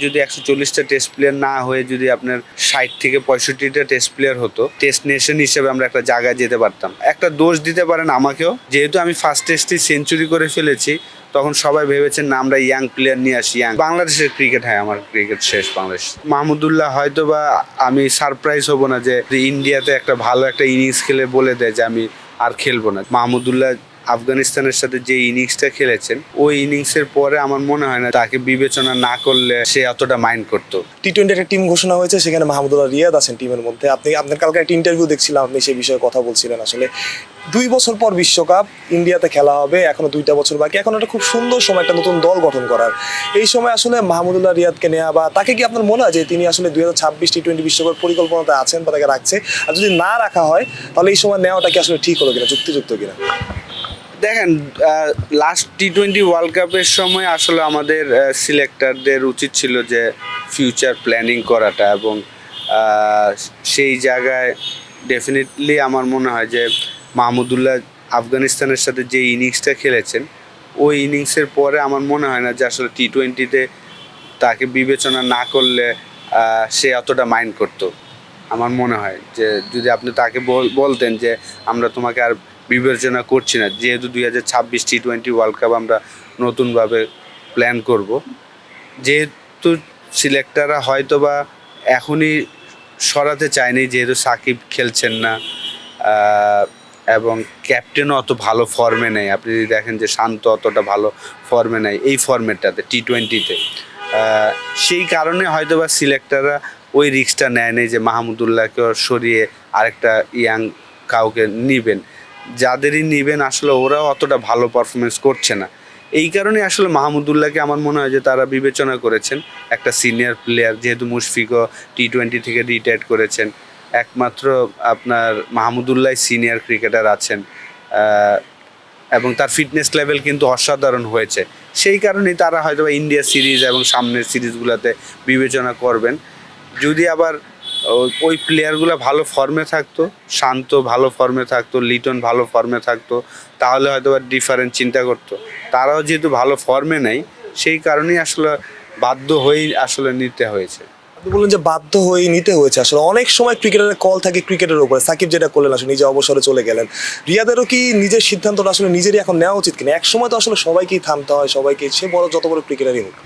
যদি একশো চল্লিশটা টেস্ট প্লেয়ার না হয়ে যদি আপনার ষাট থেকে পঁয়ষট্টিটা টেস্ট প্লেয়ার হতো টেস্ট নেশন হিসেবে আমরা একটা জায়গায় যেতে পারতাম। একটা দোষ দিতে পারেন আমাকেও। যেহেতু আমি ফার্স্ট টেস্টে সেঞ্চুরি করে ফেলেছি, তখন সবাই ভেবেছেন, না, আমরা ইয়াং প্লেয়ার নিয়ে আসি ইয়াং বাংলাদেশের ক্রিকেট হ্যাঁ আমার ক্রিকেট শেষ বাংলাদেশ। মাহমুদুল্লাহ হয়তো বা আমি সারপ্রাইজ হব না যে যে ইন্ডিয়াতে একটা ভালো একটা ইনিংস খেলে বলে দেয় যে, আমি আর খেলব না। মাহমুদুল্লাহ আফগানিস্তানের সাথে যে ইনিংসটা খেলেছেন, ওই ইনিংসের পরে আমার মনে হয় না তাকে বিবেচনা না করলে সে অতটা মাইন্ড করতো। টি টোয়েন্টি একটা টিম ঘোষণা হয়েছে, সেখানে মাহমুদুল্লাহ রিয়াদ আছেন টিমের মধ্যে। আপনি, আপনার কালকে একটা ইন্টারভিউ দেখছিলাম, আপনি সেই বিষয়ে কথা বলছিলেন আসলে। দুই বছর পর বিশ্বকাপ, ইন্ডিয়াতে খেলা হবে, এখনও দুইটা বছর বাকি। এখন একটা খুব সুন্দর সময়, একটা নতুন দল গঠন করার। এই সময় আসলে মাহমুদুল্লাহ রিয়াদকে নেওয়া বা তাকে কি আপনার মনে হয় যে তিনি আসলে দুই হাজার ছাব্বিশ টি টোয়েন্টি বিশ্বকাপ পরিকল্পনাতে আছেন বা তাকে রাখছে? আর যদি না রাখা হয়, তাহলে এই সময় নেওয়াটা কি আসলে ঠিক হলো কিনা, যুক্তিযুক্ত কিনা? দেখেন লাস্ট টি টোয়েন্টি ওয়ার্ল্ড কাপের সময় আসলে আমাদের সিলেক্টরদের উচিত ছিল যে ফিউচার প্ল্যানিং করাটা এবং সেই জায়গায় ডেফিনেটলি আমার মনে হয় যে মাহমুদুল্লাহ আফগানিস্তানের সাথে যে ইনিংসটা খেলেছেন, ওই ইনিংসের পরে আমার মনে হয় না যে আসলে টি টোয়েন্টিতে তাকে বিবেচনা না করলে সে অতটা মাইন্ড করতো। আমার মনে হয় যে যদি আপনি তাকে বলতেন যে আমরা তোমাকে আর বিবেচনা করছি না। যেহেতু দুই হাজার ছাব্বিশ টি টোয়েন্টি ওয়ার্ল্ড কাপ আমরা নতুনভাবে প্ল্যান করব। যেহেতু সিলেক্টাররা হয়তো বা এখনই সরাতে চায়নি, যেহেতু সাকিব খেলছেন না এবং ক্যাপ্টেনও অত ভালো ফর্মে নেই। আপনি যদি দেখেন যে শান্ত অতটা ভালো ফর্মে নেই এই ফর্মেটটাতে টি টোয়েন্টিতে সেই কারণে হয়তো বা সিলেক্টাররা ওই রিস্কটা নেয়নি যে মাহমুদুল্লাহকে সরিয়ে আরেকটা ইয়াং কাউকে নিবেন। যাদেরই নিবেন, আসলে ওরাও অতটা ভালো পারফরমেন্স করছে না। এই কারণে আসলে মাহমুদুল্লাহকে আমার মনে হয় যে তারা বিবেচনা করেছেন একটা সিনিয়র প্লেয়ার যেহেতু মুশফিকও টি টোয়েন্টি থেকে রিটায়ার্ড করেছেন, একমাত্র আপনার মাহমুদুল্লাহ সিনিয়র ক্রিকেটার আছেন এবং তার ফিটনেস লেভেল কিন্তু অসাধারণ হয়েছে। সেই কারণেই তারা হয়তো ইন্ডিয়া সিরিজ এবং সামনের সিরিজগুলোতে বিবেচনা করবেন। যদি আবার ওই প্লেয়ারগুলো ভালো ফর্মে থাকতো, শান্ত ভালো ফর্মে থাকতো, লিটন ভালো ফর্মে থাকতো, তাহলে হয়তো বা ডিফারেন্ট চিন্তা করতো। তারাও যেহেতু ভালো ফর্মে নেই, সেই কারণেই আসলে বাধ্য হয়েই আসলে নিতে হয়েছে। বললেন যে বাধ্য হয়ে নিতে হয়েছে, আসলে অনেক সময় ক্রিকেটারের কল থাকে ক্রিকেটের উপরে। সাকিব যেটা করলেন, আসলে নিজে অবসরে চলে গেলেন। রিয়াদেরও কি নিজের সিদ্ধান্তটা আসলে নিজেরই এখন নেওয়া উচিত কিনা? এক সময় তো আসলে সবাইকেই থামতে হয়, সবাইকে, সে বড়, যত বড় ক্রিকেটারই হোক।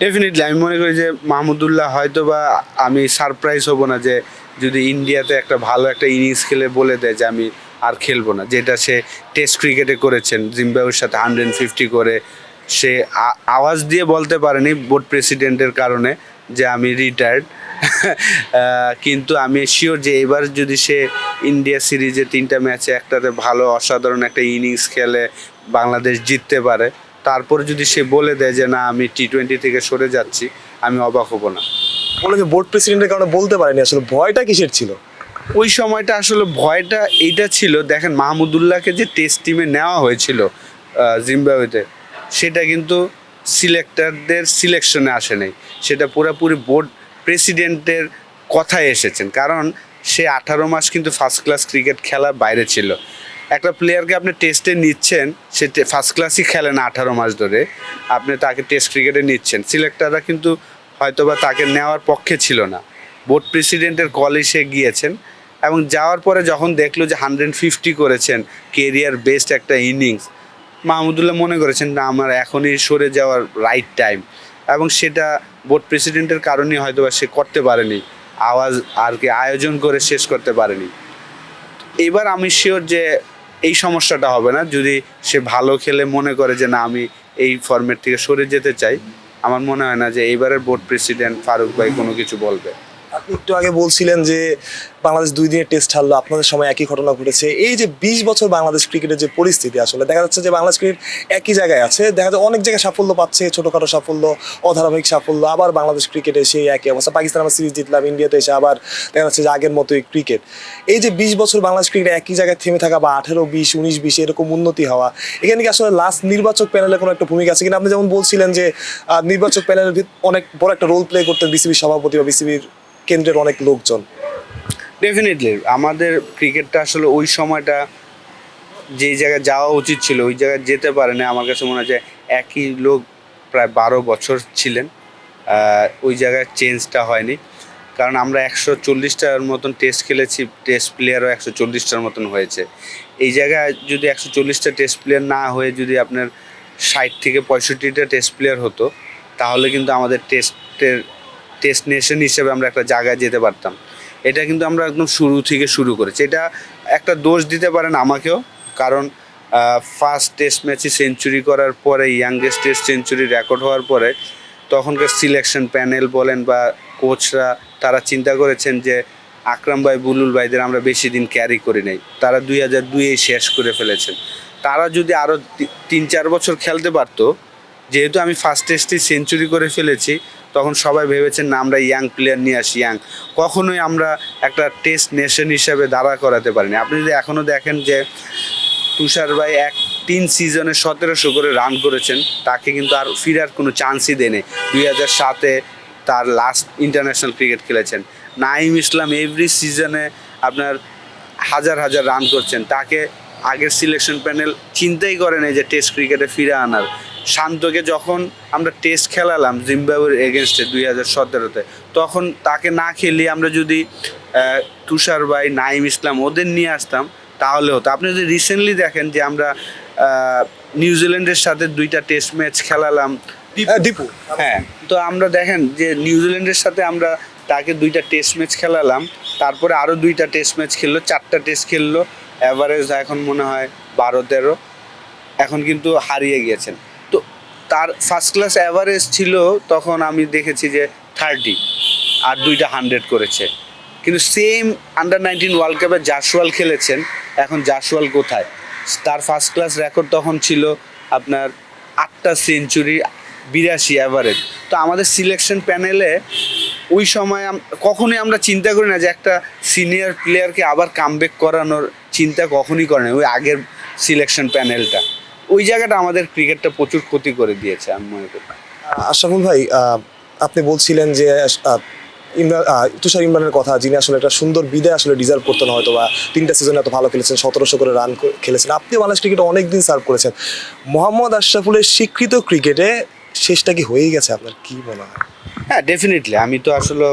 ডেফিনেটলি আমি মনে করি যে মাহমুদুল্লাহ হয়তো বা আমি সারপ্রাইজ হব না যে যদি ইন্ডিয়াতে একটা ভালো একটা ইনিংস খেলে বলে দেয় যে আমি আর খেলব না। যেটা সে টেস্ট ক্রিকেটে করেছেন জিম্বাবুর সাথে হান্ড্রেড ফিফটি করে। সে আওয়াজ দিয়ে বলতে পারেনি বোর্ড প্রেসিডেন্টের কারণে যে আমি রিটায়ার্ড কিন্তু আমি শিওর যে এবার যদি সে ইন্ডিয়া সিরিজে তিনটা ম্যাচে একটাতে ভালো, অসাধারণ একটা ইনিংস খেলে বাংলাদেশ জিততে পারে। তারপরে যদি সে বলে দেয় যে না আমি টি টোয়েন্টি থেকে সরে যাচ্ছি আমি অবাক হব না। বলে যে বোর্ড প্রেসিডেন্টের কারণে বলতে পারেনি আসলে ভয়টা কিসের ছিল? ওই সময়টা আসলে ভয়টা এইটা ছিল দেখেন মাহমুদুল্লাহকে যে টেস্ট টিমে নেওয়া হয়েছিল জিম্বাবুয়েতে সেটা কিন্তু সিলেক্টরদের সিলেকশনে আসে নাই। সেটা পুরোপুরি বোর্ড প্রেসিডেন্টের কথায় এসেছেন। কারণ সে আঠারো মাস কিন্তু ফার্স্ট ক্লাস ক্রিকেট খেলার বাইরে ছিল। একটা প্লেয়ারকে আপনি টেস্টে নিচ্ছেন, সে ফার্স্ট ক্লাসই খেলে না আঠারো মাস ধরে, আপনি তাকে টেস্ট ক্রিকেটে নিচ্ছেন। সিলেক্টাররা কিন্তু হয়তোবা তাকে নেওয়ার পক্ষে ছিল না। বোর্ড প্রেসিডেন্টের কলে সে গিয়েছেন এবং যাওয়ার পরে যখন দেখল যে হান্ড্রেড ফিফটি করেছেন কেরিয়ার বেস্ট একটা ইনিংস মাহমুদুল্লাহ মনে করেছেন, না, আমার এখনই সরে যাওয়ার রাইট টাইম এবং সেটা বোর্ড প্রেসিডেন্টের কারণে হয়তো সে করতে পারেনি। আওয়াজ আর কি আয়োজন করে শেষ করতে পারেনি। এবার আমি শিওর যে এই সমস্যাটা হবে না। যদি সে ভালো খেলে মনে করে যে, না, আমি এই ফর্মেট থেকে সরে যেতে চাই, আমার মনে হয় না যে এইবারের বোর্ড প্রেসিডেন্ট ফারুক ভাই কোনো কিছু বলবে। আপনি একটু আগে বলছিলেন যে বাংলাদেশ দুই দিনের টেস্ট হারলো, আপনাদের সময় একই ঘটনা ঘটেছে। এই যে বিশ বছর বাংলাদেশ ক্রিকেটের যে পরিস্থিতি আসলে, দেখা যাচ্ছে যে বাংলাদেশ ক্রিকেট একই জায়গায় আছে, দেখা যায় অনেক জায়গায় সাফল্য পাচ্ছে, ছোটোখাটো সাফল্য, অধারাবাহিক সাফল্য, আবার বাংলাদেশ ক্রিকেটে সেই একই অবস্থা। পাকিস্তান আমরা সিরিজ জিতলাম, ইন্ডিয়াতে এসে আবার দেখা যাচ্ছে যে আগের মতোই ক্রিকেট। এই যে বিশ বছর বাংলাদেশ ক্রিকেট একই জায়গায় থেমে থাকা বা আঠেরো, বিশ, উনিশ, বিশ, এরকম উন্নতি হওয়া, এখানে কি আসলে লাস্ট নির্বাচক প্যানেলের কোনো একটা ভূমিকা আছে কিনা? আপনি যেমন বলছিলেন যে নির্বাচক প্যানেলের অনেক বড় একটা রোল প্লে করতেন বিসিবির সভাপতি বা বিসিবির কেন্দ্রের অনেক লোকজন। ডেফিনেটলি আমাদের ক্রিকেটটা আসলে ওই সময়টা যেই জায়গায় যাওয়া উচিত ছিল, ওই জায়গায় যেতে পারে না আমার কাছে মনে হয় যে একই লোক প্রায় বারো বছর ছিলেন। ওই জায়গায় চেঞ্জটা হয়নি। কারণ আমরা একশো চল্লিশটার মতন টেস্ট খেলেছি, টেস্ট প্লেয়ারও একশো চল্লিশটার মতন হয়েছে। এই জায়গায় যদি একশো চল্লিশটা টেস্ট প্লেয়ার না হয়ে যদি আপনার ষাট থেকে পঁয়ষট্টিটা টেস্ট প্লেয়ার হতো, তাহলে কিন্তু আমাদের টেস্টের টেস্ট নেশন হিসেবে আমরা একটা জায়গায় যেতে পারতাম। এটা কিন্তু আমরা একদম শুরু থেকে শুরু করেছি। এটা একটা দোষ দিতে পারেন আমাকেও, কারণ ফার্স্ট টেস্ট ম্যাচে সেঞ্চুরি করার পরে ইয়াংগেস্ট টেস্ট সেঞ্চুরি রেকর্ড হওয়ার পরে, তখনকার সিলেকশন প্যানেল বলেন বা কোচরা তারা চিন্তা করেছেন যে, আকরাম ভাই, বুলুল ভাইদের আমরা বেশি দিন ক্যারি করি নাই। তারা দুই হাজার দুইয়ে শেষ করে ফেলেছেন। তারা যদি আরও তিন চার বছর খেলতে পারতো, যেহেতু আমি ফার্স্ট টেস্টে সেঞ্চুরি করে ফেলেছি তখন সবাই ভেবেছেন, না, আমরা ইয়াং প্লেয়ার নিয়ে আসি ইয়াং কখনোই আমরা একটা টেস্ট নেশন হিসাবে দাঁড়া করাতে পারিনি। আপনি যদি এখনও দেখেন যে তুষার ভাই এক তিন সিজনে সতেরোশো করে রান করেছেন, তাকে কিন্তু আর ফিরার কোনো চান্সই দেয়নি দুই হাজার সাতে তার লাস্ট ইন্টারন্যাশনাল ক্রিকেট খেলেছেন। নাইম ইসলাম এভরি সিজনে আপনার হাজার হাজার রান করছেন। তাকে আগের সিলেকশন প্যানেল চিন্তাই করে নাই যে টেস্ট ক্রিকেটে ফিরে আনার। শান্তকে যখন আমরা টেস্ট খেলালাম জিম্বাবুয়ের এগেনস্টে দুই হাজার সতেরোতে তখন তাকে না খেলিয়ে আমরা যদি তুষার ভাই নাইম ইসলাম ওদের নিয়ে আসতাম তাহলে হতো। আপনি যদি রিসেন্টলি দেখেন যে আমরা নিউজিল্যান্ডের সাথে দুইটা টেস্ট ম্যাচ খেলালাম হ্যাঁ, দীপু। হ্যাঁ। তো আমরা দেখেন যে নিউজিল্যান্ডের সাথে আমরা তাকে দুইটা টেস্ট ম্যাচ খেলালাম তারপরে আরও দুইটা টেস্ট ম্যাচ খেললো চারটা টেস্ট খেললো অ্যাভারেজ এখন মনে হয় বারো তেরো এখন কিন্তু হারিয়ে গিয়েছেন। তার ফার্স্ট ক্লাস অ্যাভারেজ ছিল তখন আমি দেখেছি যে থার্টি আর দুইটা হান্ড্রেড করেছে। কিন্তু সেম আন্ডার নাইনটিন ওয়ার্ল্ড কাপে জাসওয়াল খেলেছেন, এখন জাসওয়াল কোথায়? তার ফার্স্ট ক্লাস রেকর্ড তখন ছিল আপনার আটটা সেঞ্চুরি বিরাশি অ্যাভারেজ তো আমাদের সিলেকশন প্যানেলে ওই সময় কখনোই আমরা চিন্তা করি না যে একটা সিনিয়র প্লেয়ারকে আবার কামব্যাক করানোর চিন্তা কখনই করে না, ওই আগের সিলেকশন প্যানেলটা ওই জায়গাটা আমাদের ক্রিকেটটা প্রচুর ক্ষতি করে দিয়েছে আমি মনে করি। আশরাফুল ভাই আপনি বলছিলেন যে ইমরান তুষার ইমরানের কথা যিনি আসলে একটা সুন্দর বিদায় আসলে ডিজার্ভ করতেন হয়তো বা তিনটা সিজনে এত ভালো খেলেছেন সতেরোশো করে রান খেলেছেন। আপনি বাংলাদেশ ক্রিকেটে অনেকদিন সার্ভ করেছেন। মোহাম্মদ আশরাফুলের স্বীকৃত ক্রিকেটে শেষটা কি হয়েই গেছে আপনার? কি মনে হয়? হ্যাঁ ডেফিনেটলি আমি তো আসলে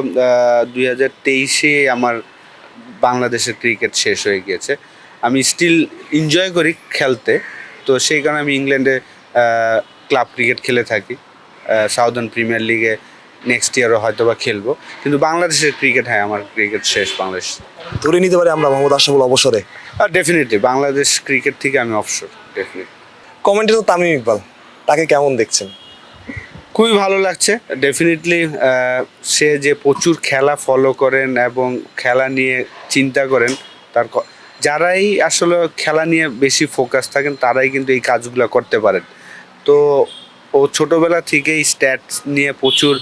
দুই হাজার তেইশে আমার বাংলাদেশের ক্রিকেট শেষ হয়ে গিয়েছে। আমি স্টিল এনজয় করি খেলতে। তো সেই কারণে আমি ইংল্যান্ডে ক্লাব ক্রিকেট খেলে থাকি। সাউদার্ন প্রিমিয়ার লিগে নেক্সট ইয়ারও হয়তো বা খেলব। কিন্তু বাংলাদেশের ক্রিকেট হ্যাঁ আমার ক্রিকেট শেষ বাংলাদেশ। ধরে নিতে পারি আমরা মোহাম্মদ আশরাফুল অবসরে? আর ডেফিনেটলি বাংলাদেশ ক্রিকেট থেকে আমি অফশোর ডেফিনেটলি কমেন্টে তো তামিম ইকবাল তাকে কেমন দেখছেন? খুবই ভালো লাগছে ডেফিনেটলি সে যে প্রচুর খেলা ফলো করেন এবং খেলা নিয়ে চিন্তা করেন তার যারাই আসলে খেলা নিয়ে বেশি ফোকাস থাকেন তারাই কিন্তু এই কাজগুলো করতে পারেন। তো ও ছোটোবেলা থেকেই স্ট্যাটস নিয়ে প্রচুর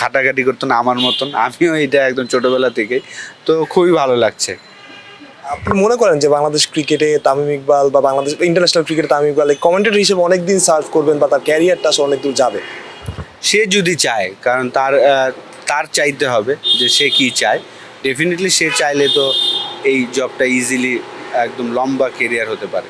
ঘাটাঘাটি করতেন আমার মতন। আমিও এটা একদম ছোটোবেলা থেকেই। তো খুবই ভালো লাগছে। আপনি মনে করেন যে বাংলাদেশ ক্রিকেটে তামিম ইকবাল বা বাংলাদেশ ইন্টারন্যাশনাল ক্রিকেটে তামিম ইকবাল কমেন্টেটর হিসেবে অনেক দিন সার্ভ করবেন বা তার ক্যারিয়ারটা আসলে অনেক দূর যাবে? সে যদি চায় কারণ তার তার চাইতে হবে যে সে কি চায়। ডেফিনেটলি সে চাইলে তো এই জবটা ইজিলি একদম লম্বা কেরিয়ার হতে পারে।